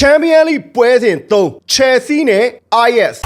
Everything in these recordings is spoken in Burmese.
ချန်ပီယံလိပွဲစဉ်3 Chelsea နဲ့ IS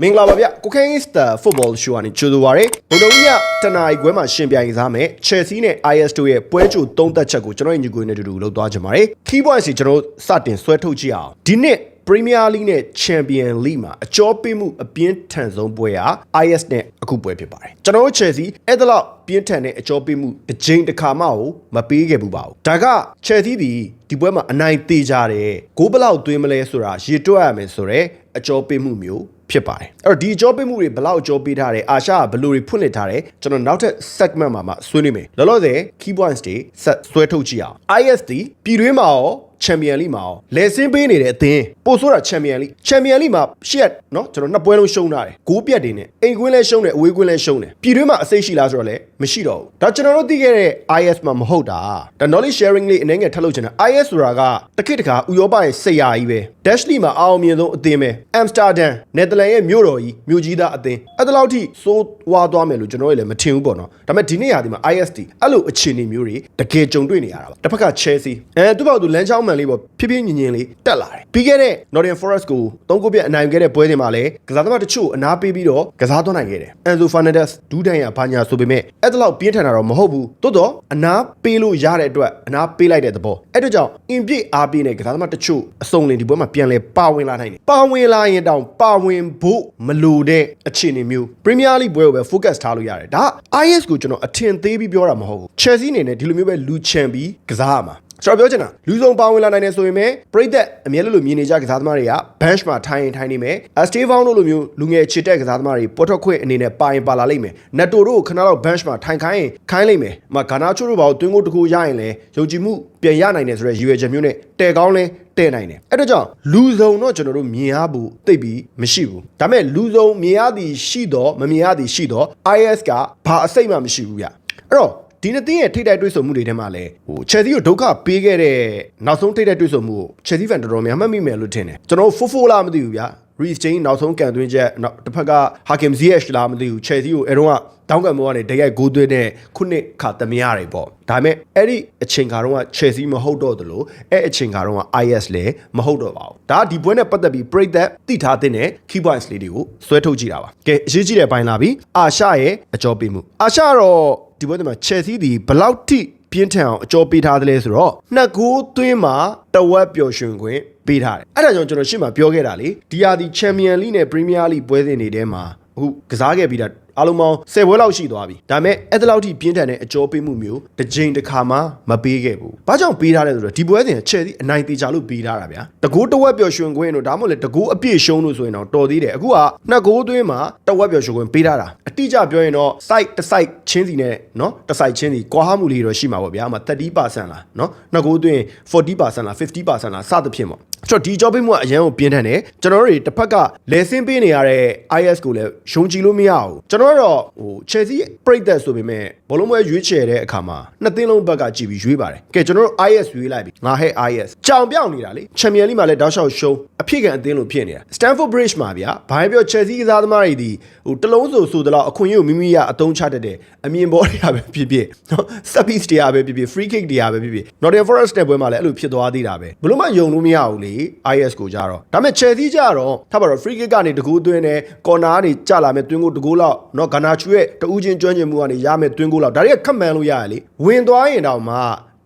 မင်္ဂလာပါဗျကိုခိုင်းစတာဖုတ်ဘောရှိုးကနေကြိုဆိုပါရစေဘုံတော်ကြီးကတနာရီခွဲမှာရှင်ပြိုင်စားမယ် Chelsea နဲ့ IS တို့ရဲ့ပွဲကြိုသုံးသက်ချက်ကိုကျွန်တော်ညီကိုနဲ့အတူတူလှုပ်သွားကြပါမယ် Key point စီကျွန်တော်စတင်ဆွဲထုတ်ကြည့်အောင်ဒီနှစ် Premier League နဲ့ Champion League မှာအကျော်ပေးမှုအပြင်းထန်ဆုံးပွဲဟာ IS နဲ့အခုပွဲဖြစ်ပါတယ်ကျွန်တော်တို့ Chelsea အဲ့ဒါလောက်ပြင်းထန်တဲ့အကျော်ပေးမှုတစ်ချိန်တစ်ခါမှကိုမပေးခဲ့ဘူးပါဘူးဒါက Chelsea ဒီဒီပွဲမှာအနိုင်သေးကြတယ်ဂိုးဘလောက်သွင်းမလဲဆိုတာရေတွက်ရမယ်ဆိုတော့အကျော်ပေးမှုမျိုးဖြစ်ပါတယ်အဲ့တော့ဒီအကျော်ပေးမှုတွေဘလောက်အကျော်ပေးထားတယ်အာရှကဘယ်လိုတွေဖွင့်လှစ်ထားတယ်ကျွန်တော်နောက်ထပ် segment မှာမှဆွေးနွေးမယ်လောလောဆယ် key points တွေဆက်ဆွဲထုတ်ကြည့်အောင် IS ဒီပြည်တွင်းမှာရော ချန်ပီယံလိမှာရောလဲစင်းပေးနေတဲ့အသင်းပို့ဆိုတာချန်ပီယံလိချန်ပီယံလိမှာရှက်နော်ကျွန်တော်နှစ်ပွဲလုံးရှုံးထားတယ်ဂိုးပြတ်တွေနဲ့အိမ်ကွင်းလဲရှုံးတယ်အဝေးကွင်းလဲရှုံးတယ်ပြည်တွင်းမှာအစိတ်ရှိလားဆိုတော့လည်းမရှိတော့ဘူးဒါကျွန်တော်တို့သိခဲ့တဲ့ IS မှာမဟုတ်တာဒါ knowledge sharing လေးအနေငယ်ထပ်လုပ်ချင်တာ IS ဆိုတာကတခိတခါဥရောပရဲ့ဆရာကြီးပဲ Dashly မှာအောင်မြင်ဆုံးအသင်းပဲ Amsterdam နယ်သာလန်ရဲ့မြို့တော်ကြီးမြို့ကြီးသားအသင်းအဲ့ဒါလောက်ထိစိုးဝါသွားမယ်လို့ကျွန်တော်တို့လည်းမထင်ဘူးပေါ့နော်ဒါပေမဲ့ဒီနေ့ရာဒီမှာ IST အဲ့လိုအခြေအနေမျိုးတွေတကယ်ကြုံတွေ့နေရတာပါတစ်ဖက်က Chelsea အဲသူ့ဘောက်သူလမ်းချောင်းမှန်လေးပေါ့ဖြည်းဖြည်းညင်ညင်လေးတက်လာတယ်ပြီးခဲ့တဲ့ Nottingham Forest ကိုသုံးခုပြအနိုင်ခဲ့တဲ့ပွဲစဉ်မှာလည်းကစားသမားတချို့အနာပေးပြီးတော့ကစားသွင်းနိုင်ခဲ့တယ် Enzo Fernandez ဒူးတန်ရဘာညာဆိုပေမဲ့အဲ့ဒါလောက်ပြင်းထန်တာတော့မဟုတ်ဘူးတိုးတော့အနာပေးလို့ရတဲ့အတွက်အနာပေးလိုက်တဲ့သဘောအဲ့တို့ကြောင့်အင်ပြည့်အားပေးတဲ့ကစားသမားတချို့အစုံလင်ဒီပွဲမှာပြန်လဲပါဝင်လာနိုင်တယ်ပါဝင်လာရင်တောင်ပါဝင်ဖို့မလိုတဲ့အခြေအနေမျိုး Premier League ပွဲကိုပဲ focus ထားလို့ရတယ်ဒါ IS ကိုကျွန်တော်အထင်သေးပြီးပြောတာမဟုတ်ဘူး Chelsea အနေနဲ့ဒီလိုမျိုးပဲလူချန်ပြီးကစားရမှာ ကျွန်တော်ပြောချင်တာလူဆုံးပါဝင်လာနိုင်တယ်ဆိုရင်ပဲပရိသတ်အမြဲလို့လို့မြင်နေကြကစားသမားတွေက bench မှာထိုင်ရင်ထိုင်နေမယ်အစတေးဖောင်းတို့လိုမျိုးလူငယ်ချစ်တဲ့ကစားသမားတွေပေါ်ထွက်ခွင့်အနေနဲ့ပါရင်ပါလာလိမ့်မယ်နက်တိုတို့ကိုခဏတော့ bench မှာထိုင်ခိုင်းရင်ခိုင်းလိမ့်မယ်မဂါနာချိုတို့ဘာလို့တွင်းကိုတကူရရင်လဲယုံကြည်မှုပြန်ရနိုင်တယ်ဆိုတဲ့ရည်ရွယ်ချက်မျိုးနဲ့တဲကောင်းလဲတဲ့နိုင်တယ်အဲ့ဒါကြောင့်လူစုံတော့ကျွန်တော်တို့မြင်ရဖို့သိပ်ပြီးမရှိဘူးဒါပေမဲ့လူစုံမြင်ရသည်ရှိတော့မမြင်ရသည်ရှိတော့ IS ကဘာအစိတ်မှမရှိဘူးဗျအဲ့တော့ ဒီနှစ်သင်းရဲ့ထိတိုက်တွေ့ဆုံမှုတွေထဲမှာလည်းဟို Chelsea ကိုဒုက္ခပေးခဲ့တဲ့နောက်ဆုံးထိတိုက်တွေ့ဆုံမှုကို Chelsea fan တော်တော်များများမှတ်မိမယ်လို့ထင်တယ်ကျွန်တော်ဖိုးဖိုးလားမသိဘူးဗျာ Reece James နောက်ဆုံးကန်သွင်းချက်နောက်တစ်ဖက်က Hakim Ziyech လားမသိဘူး Chelsea ကိုအဲတော့ကတောင်းကံမောကနေတရိုက်ဂိုးသွင်းတဲ့ခုနှစ်ခါသမ ्या တွေပေါ့ဒါပေမဲ့အဲ့ဒီအချိန်ခါတော့က Chelsea မဟုတ်တော့သလိုအဲ့အချိန်ခါတော့က IS လည်းမဟုတ်တော့ပါဘူးဒါဒီပွဲနဲ့ပတ်သက်ပြီးပြိသက်တိထားတဲ့ key points လေးတွေကိုဆွဲထုတ်ကြည့်တာပါကဲအရေးကြီးတဲ့ပိုင်းလာပြီအာရှရဲ့အကြောပေးမှုအာရှတော့ ဒီပွဲမှာ Chelsea ဒီဘလောက်ထိပြင်းထန်အောင်အကျော်ပေးထားတယ်လဲဆိုတော့နှစ်ဂိုးသွင်းမှာတဝက်ပျော်ရွှင်ခွင့်ပေးထားတယ်အဲ့ဒါကြောင့်ကျွန်တော်ရှေ့မှာပြောခဲ့တာလေဒီဟာဒီချန်ပီယံလိနဲ့ပရီးမီးယားလိပွဲစဉ်တွေထဲမှာအခုကစားခဲ့ပြီးတာ အားလုံးပေါင်း10ပွဲလောက်ရှိသွားပြီဒါပေမဲ့အဲ့ဒါလောက်ထိပြင်းထန်တဲ့အကျော်ပေးမှုမျိုးတစ်ကြိမ်တစ်ခါမှမပေးခဲ့ဘူးဘာကြောင့်ပေးထားလဲဆိုတော့ဒီပွဲစဉ်ချဲစီအနိုင်တေချာလို့ပေးထားတာဗျာတကူတဝက်ပျော်ရွှင်ခွင့်တို့ဒါမှမဟုတ်လေတကူအပြည့်ရှုံးလို့ဆိုရင်တော့တော်သေးတယ်အခုကနှစ်ဂိုးသွင်းမှာတဝက်ပျော်ရွှင်ခွင့်ပေးထားတာအတိအကျပြောရင်တော့ site တစ် site ချင်းစီနဲ့เนาะတစ် site ချင်းစီကွာဟမှုလေးတော့ရှိမှာပေါ့ဗျာအမှ30%လားเนาะနှစ်ဂိုးသွင်း40%လား50%လားစသဖြင့်ပေါ့ကျွန်တော်ဒီ job ပေးမှုကအရန်ကိုပြင်းထန်တယ်ကျွန်တော်တို့တွေတစ်ဖက်ကလဲစင်းပေးနေရတဲ့ IS ကိုလည်းယုံကြည်လို့မရဘူးကျွန်တော် ာ်တို့တော့ဟို Chelsea ပြိတ်သက်ဆိုပေမဲ့ဘောလုံးပွဲရွေးချယ်တဲ့အခါမှာနှစ်သင်းလုံးဘက်ကကြည်ပြီးရွေးပါတယ်ကဲကျွန်တော်တို့ IS ရွေးလိုက်ပြီငါဟဲ့ IS ကြောင်ပြောင်းနေတာလေချန်ပီယံလိမှာလည်းတောက်လျှောက်ရှုံးအဖြစ်ကန်အသင်းလို့ဖြစ်နေတာ Stamford Bridge မှာဗျာဘာပဲပြော Chelsea ကစားသမားတွေဒီဟိုတလုံးဆိုဆိုတော့အခွင့်အရေးကိုမိမိရအသုံးချတတ်တယ်အမြင်ပေါ်တွေကပဲဖြစ်ဖြစ်နော် set piece တွေကပဲဖြစ်ဖြစ် free kick တွေကပဲဖြစ်ဖြစ် Nottingham Forest တဲ့ပွဲမှာလည်းအဲ့လိုဖြစ်သွားသေးတာပဲဘလို့မှယုံလို့မရဘူးလေ IS ကိုကြတော့ဒါပေမဲ့ Chelsea ကြတော့ထားပါတော့ free kick ကနေတကူသွင်းတယ် corner ကနေကြလာမယ်တွင်းကိုတကူလောက်နော်ဂနာချူရဲ့တူးချင်းကျွမ်းကျင်မှုကနေရမယ်တွင်းကိုလောက်ဒါတွေကခက်မှန်လို့ရရလေဝင်သွားရင်တော့မှ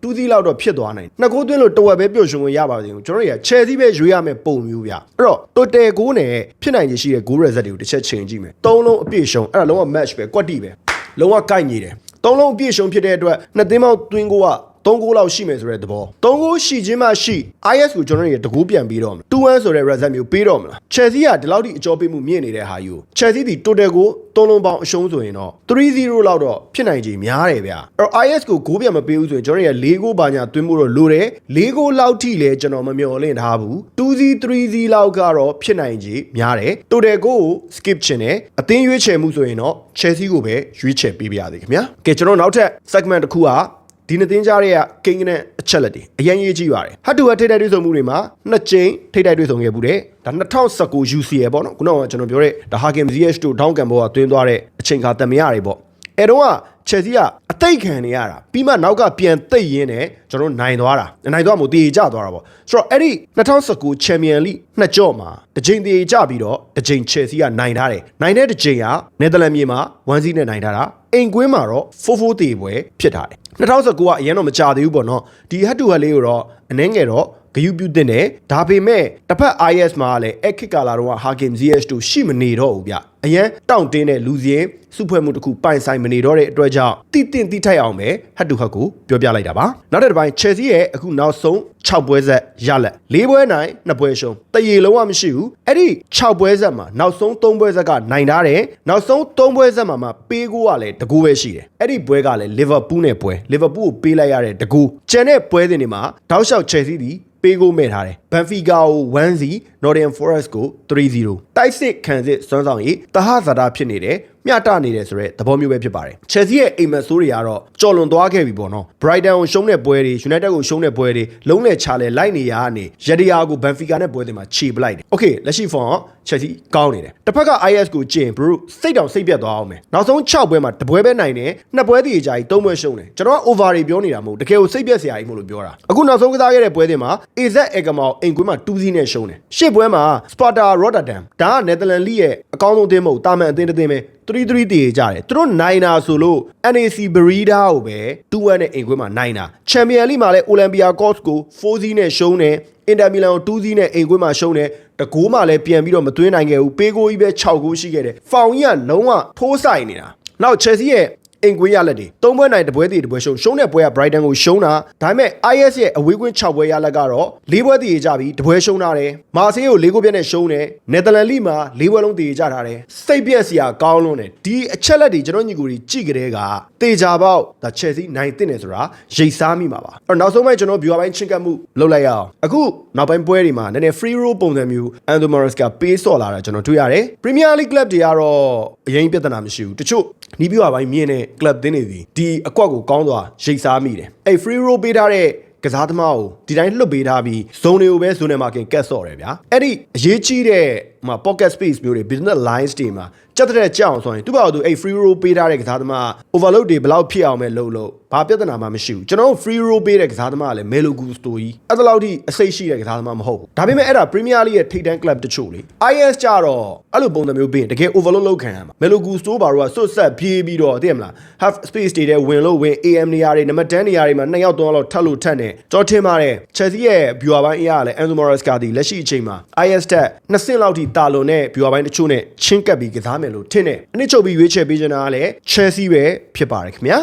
တူးသီးလောက်တော့ဖြစ်သွားနိုင်တယ်နှစ်ကိုးသွင်းလို့တဝက်ပဲပြုတ်ရှင်ဝင်ရပါသေးဘူးကျွန်တော်တို့က Chelsea ပဲရွေးရမယ်ပုံမျိုးဗျအဲ့တော့တိုတယ်ကိုးနဲ့ဖြစ်နိုင်ခြေရှိတဲ့ goal result တွေကိုတစ်ချက်ချိန်ကြည့်မယ်သုံးလုံးအပြည့်ရှုံအဲ့ဒါလုံးဝ match ပဲကွက်တိပဲလုံးဝကိုက်နေတယ်သုံးလုံးအပြည့်ရှုံဖြစ်တဲ့အတွက်နှစ်သင်းပေါင်းသွင်းကိုက 3ဂိုးလောက်ရှိမယ်ဆိုတဲ့သဘော3ဂိုးရှိခြင်းမှရှိ IS ကိုကျွန်တော်တို့ရတကူပြန်ပြီးတော့မလား2-1ဆိုတဲ့ result မျိုးပေးတော့မလား Chelsea ကဒီလောက်ထိအကျော်ပေးမှုမြင့်နေတဲ့ဟာယူ Chelsea ဒီ total ကို3လုံးပေါင်းအရှုံးဆိုရင်တော့3-0လောက်တော့ဖြစ်နိုင်ခြေများတယ်ဗျအဲ့တော့ IS ကိုဂိုးပြန်မပေးဘူးဆိုရင်ကျွန်တော်တို့ရ4ဂိုးပါညာသွင်းဖို့တော့လိုတယ်4ဂိုးလောက်ထိလည်းကျွန်တော်မမျှော်လင့်ထားဘူး 2-0 3-0လောက်ကတော့ဖြစ်နိုင်ခြေများတယ် total ကို skip ချင်တယ်အသင်းရွေးချယ်မှုဆိုရင်တော့ Chelsea ကိုပဲရွေးချယ်ပေးပါရစေခင်ဗျာကဲကျွန်တော်နောက်ထပ် segment တစ်ခုက ဒီနှစ်သင်းကြားရဲ့ကိန်းကနက်အချက်လက်တွေအရင်ရေးကြည့်ပါတယ်ဟတ်တူဟတ်ထိတိုက်တွေ့ဆုံမှုတွေမှာနှစ်ကြိမ်ထိတိုက်တွေ့ဆုံခဲ့မှုတဲ့ဒါ2019 UCL ပေါ့နော်ခုနကကျွန်တော်ပြောတဲ့ဒါ Hakim Ziyech တို့ဒေါင်းကန်ဘောကတွင်းသွားတဲ့အချိန်ခါတမရတွေပေါ့ အဲတော့က Chelsea ကအသိခံနေရတာပြီးမှနောက်ကပြန်သိပ်ရင်းနဲ့ကျွန်တော်တို့နိုင်သွားတာနိုင်သွားမို့တည်ကြသွားတာပေါ့ဆိုတော့အဲ့ဒီ2019 Champion League နှစ်ကြော့မှာတစ်ချိန်တည်ကြပြီးတော့တစ်ချိန် Chelsea ကနိုင်ထားတယ်နိုင်တဲ့တစ်ချိန်ကနယ်သာလန်မြေမှာ1-0နဲ့နိုင်ထားတာအိမ်ကွင်းမှာတော့4-4တည်ပွဲဖြစ်ထားတယ်2019ကအရင်တော့မကြသေးဘူးပေါ့နော်ဒီ head to head လေးကိုတော့အနှဲငယ်တော့ဂယုပြုတင်တယ်ဒါပေမဲ့တစ်ဖက် IS မှာလည်းအခစ်ကာလာတော့ Hakim Ziyech တို့ရှိမနေတော့ဘူးဗျ အရန်တောင့်တင်းတဲ့လူစင်းစုဖွဲ့မှုတစ်ခုပိုင်ဆိုင်မနေတော့တဲ့အတွက်ကြောင့်တိတင်တိထိုက်အောင်ပဲဟတ်တူဟတ်ကိုပြောပြလိုက်တာပါနောက်တစ်ပိုင်း Chelsea ရဲ့အခုနောက်ဆုံး6ပွဲဆက်ရလက်၄ပွဲနိုင်2ပွဲရှုံးတရေလုံးဝမရှိဘူးအဲ့ဒီ6ပွဲဆက်မှာနောက်ဆုံး3ပွဲဆက်ကနိုင်ထားတယ်နောက်ဆုံး3ပွဲဆက်မှာမှပေးကိုကလည်းတကူပဲရှိတယ်အဲ့ဒီပွဲကလည်း Liverpool နဲ့ပွဲ Liverpool ကိုပေးလိုက်ရတဲ့တကူကျန်တဲ့ပွဲစဉ်တွေမှာတောက်လျှောက် Chelsea ဒီပေးကိုမဲ့ထားတယ်ဘန်ဖီကာကို1-0 Nottingham Forest ကို3-0တိုက်စစ်ခံစစ်စွမ်းဆောင်ရေးတဟဇာတာဖြစ်နေတယ်မျှတနေတယ်ဆိုတော့သဘောမျိုးပဲဖြစ်ပါတယ်။ Chelsea ရဲ့အိမ်မက်ဆိုးတွေကတော့ကြော်လွန်သွားခဲ့ပြီပေါ့နော်။ Brighton ကိုရှုံးတဲ့ပွဲတွေ United ကိုရှုံးတဲ့ပွဲတွေလုံးနဲ့ချလဲလိုက်နေရကနေရဒီယာကို Benfica နဲ့ပွဲတွေမှာခြေပလိုက်တယ်။ Okay လက်ရှိ form က Chelsea ကောင်းနေတယ်။တစ်ဖက်က IS ကိုကျင် bro စိတ်တောင်စိတ်ပြတ်သွားအောင်မယ်။နောက်ဆုံး6ပွဲမှာတပွဲပဲနိုင်တယ်။နှစ်ပွဲတည်ကြကြီး3ပွဲရှုံးတယ်။ကျွန်တော်က over တွေပြောနေတာမဟုတ်တကယ်ကိုစိတ်ပြတ်စရာကြီးမဟုတ်လို့ပြောတာ။အခုနောက်ဆုံးကစားခဲ့တဲ့ပွဲတွေမှာ AZ Egamau အိမ်ကွင်းမှာ2-0နဲ့ရှုံးတယ်။ရှစ်ပွဲမှာ Sparta Rotterdam ဒါက Netherlands League ရဲ့အကောင်းဆုံးအသင်းမဟုတ်တာမန်အသင်းတစ်သင်းပဲ 3-3တည်ကြတယ်သူတို့နိုင်တာဆိုလို့ NAC Breda ကိုပဲ2-1နဲ့အိမ်ခွဲမှာနိုင်တာ Champion League မှာလည်း Olympiacos ကို4-0နဲ့ရှုံးတယ် Inter Milan ကို2-0နဲ့အိမ်ခွဲမှာရှုံးတယ်တကူးမှလည်းပြန်ပြီးတော့မသွင်းနိုင်ခဲ့ဘူးပေးကိုကြီးပဲ6ဂိုးရှိခဲ့တယ်ဖောင်ကြီးကလုံးဝထိုးဆိုင်နေတာနောက် Chelsea ရဲ့ အင်ကွေးရလက်တွေသုံးပွဲနိုင်တပွဲတည်တပွဲရှုံးရှုံးတဲ့ပွဲက Brighton ကိုရှုံးတာဒါပေမဲ့ IS ရဲ့အဝေးကွင်း6ပွဲရလက်ကတော့၄ပွဲတည်ကြပြီးတပွဲရှုံးထားတယ်မာဆေးကို၄ဂိုးပြတ်နဲ့ရှုံးတယ်နယ်သာလန်လိမှာ၄ပွဲလုံးတည်ကြထားတယ်စိတ်ပြက်စရာကောင်းလွန်းတယ်ဒီအချက်လက်တွေကျွန်တော်ညီကိုကြီးကြည့်ကြတဲ့ကတေချာပေါက်ဒါ Chelsea နိုင်တင်တယ်ဆိုတာရိတ်စားမိမှာပါအဲ့တော့နောက်ဆုံးပိုင်းကျွန်တော် viewer ပိုင်းချင်းကပ်မှုလုပ်လိုက်ရအောင်အခုနောက်ပိုင်းပွဲတွေမှာနည်းနည်း free roll ပုံစံမျိုး Anthony Morris ကပေးစော်လာတာကျွန်တော်တွေ့ရတယ် Premier League club တွေကတော့အရင်ပြဿနာမရှိဘူးတချို့နီးပြပိုင်းမြင်တဲ့ club တင်းတွေစီဒီအကွက်ကိုကောင်းစွာရိတ်စားမိတယ်အဲ့ free roll ပေးထားတဲ့ကစားသမားကိုဒီတိုင်းလွတ်ပေးထားပြီးဇုံတွေကိုပဲဇုံထဲမှာကင်ကတ်ဆော့တယ်ဗျာအဲ့ဒီအရေးကြီးတဲ့ဟို pocket space မျိုးတွေ business lines တွေမှာကြက်တဲ့ကြောက်အောင်ဆိုရင်သူ့ဘာလို့သူအဲ့ free roll ပေးထားတဲ့ကစားသမား overload တွေဘယ်လောက်ဖြစ်အောင်ပဲလုပ်လို့ဘာပြဿနာမှမရှိဘူးကျွန်တော်တို့ free roll ပေးတဲ့ကစားသမားကလည်း Melo Gusto ကြီးအဲ့ဒါလောက်ထိအစိတ်ရှိတဲ့ကစားသမားမဟုတ်ဘူးဒါပေမဲ့အဲ့ဒါ Premier League ရဲ့ထိပ်တန်း club တချို့လေ IS ကြတော့အဲ့လိုပုံစံမျိုးပေးရင်တကယ် overload လုပ်ခံရမှာ Melo Gusto ဘာလို့ကစွတ်ဆက်ပြေးပြီးတော့သိရမလား half space တွေတဲ့ဝင်လို့ဝင် AM နေရာတွေနံပါတ်10နေရာတွေမှာနှစ်ယောက်သုံးယောက်လောက်ထပ်လို့ထပ်နေကြောထင်ပါတယ် Chelsea ရဲ့ viewer ပိုင်းအရာလည်း Enzo Morales ကဒီလက်ရှိအချိန်မှာ IS တက်နှစ်ဆင့်လောက်ထိတာလွန်တဲ့ viewer ပိုင်းတချို့နဲ့ချင်းကပ်ပြီးကစားမယ်လို့ထင်တယ်အနည်းချုပ်ပြီးရွေးချယ်ပေးချင်တာကလည်း Chelsea ပဲဖြစ်ပါတယ်ခင်ဗျာ